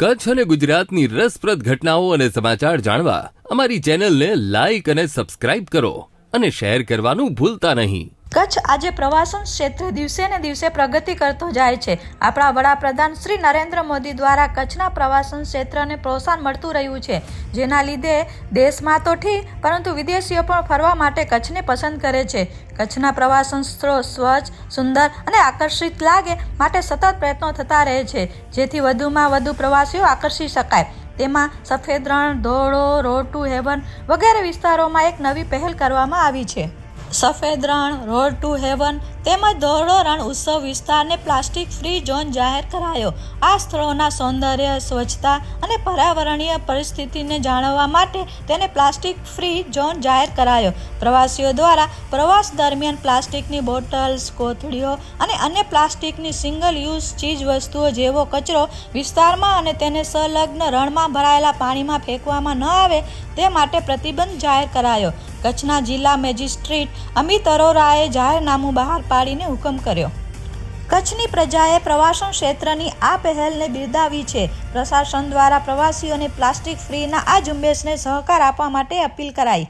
કચ્છ અને ગુજરાતની રસપ્રદ ઘટનાઓ અને સમાચાર જાણવા અમારી ચેનલને લાઈક અને સબસ્ક્રાઇબ કરો અને શેર કરવાનું ભૂલતા નહીં. કચ્છ આજે પ્રવાસન ક્ષેત્રે દિવસે ને દિવસે પ્રગતિ કરતો જાય છે. આપણા વડાપ્રધાન શ્રી નરેન્દ્ર મોદી દ્વારા કચ્છના પ્રવાસન ક્ષેત્રને પ્રોત્સાહન મળતું રહ્યું છે. જેના લીધે દેશમાં તો ઠીક, પરંતુ વિદેશીઓ પણ ફરવા માટે કચ્છને પસંદ કરે છે. કચ્છના પ્રવાસન સ્થળો સ્વચ્છ, સુંદર અને આકર્ષિત લાગે માટે સતત પ્રયત્નો થતા રહે છે. જેથી વધુમાં વધુ પ્રવાસીઓ આકર્ષી શકાય. તેમાં સફેદ રણ, ધોળો રોડ ટુ હેવન વગેરે વિસ્તારોમાં એક નવી પહેલ કરવામાં આવી છે. સફેદ રણ રોડ ટુ હેવન તેમજ ધોળો રણ ઉત્સવ વિસ્તારને પ્લાસ્ટિક ફ્રી ઝોન જાહેર કરાયો. આ સ્થળોના સૌંદર્ય, સ્વચ્છતા અને પર્યાવરણીય પરિસ્થિતિને જાણવા માટે તેને પ્લાસ્ટિક ફ્રી ઝોન જાહેર કરાયો. પ્રવાસીઓ દ્વારા પ્રવાસ દરમિયાન પ્લાસ્ટિકની બોટલ્સ, કોથળીઓ અને અન્ય પ્લાસ્ટિકની સિંગલ યુઝ ચીજ વસ્તુઓ જેવો કચરો વિસ્તારમાં અને તેને સંલગ્ન રણમાં ભરાયેલા પાણીમાં ફેંકવામાં ન આવે તે માટે પ્રતિબંધ જાહેર કરાયો. કચ્છના જિલ્લા મેજિસ્ટ્રેટ અમિત અરોરાએ જાહેરનામું બહાર પાડીને હુકમ કર્યો. કચ્છની પ્રજાએ પ્રવાસન ક્ષેત્રની આ પહેલને બિરદાવી છે. પ્રશાસન દ્વારા પ્રવાસીઓને પ્લાસ્ટિક ફ્રીના આ ઝુંબેશને સહકાર આપવા માટે અપીલ કરાઈ.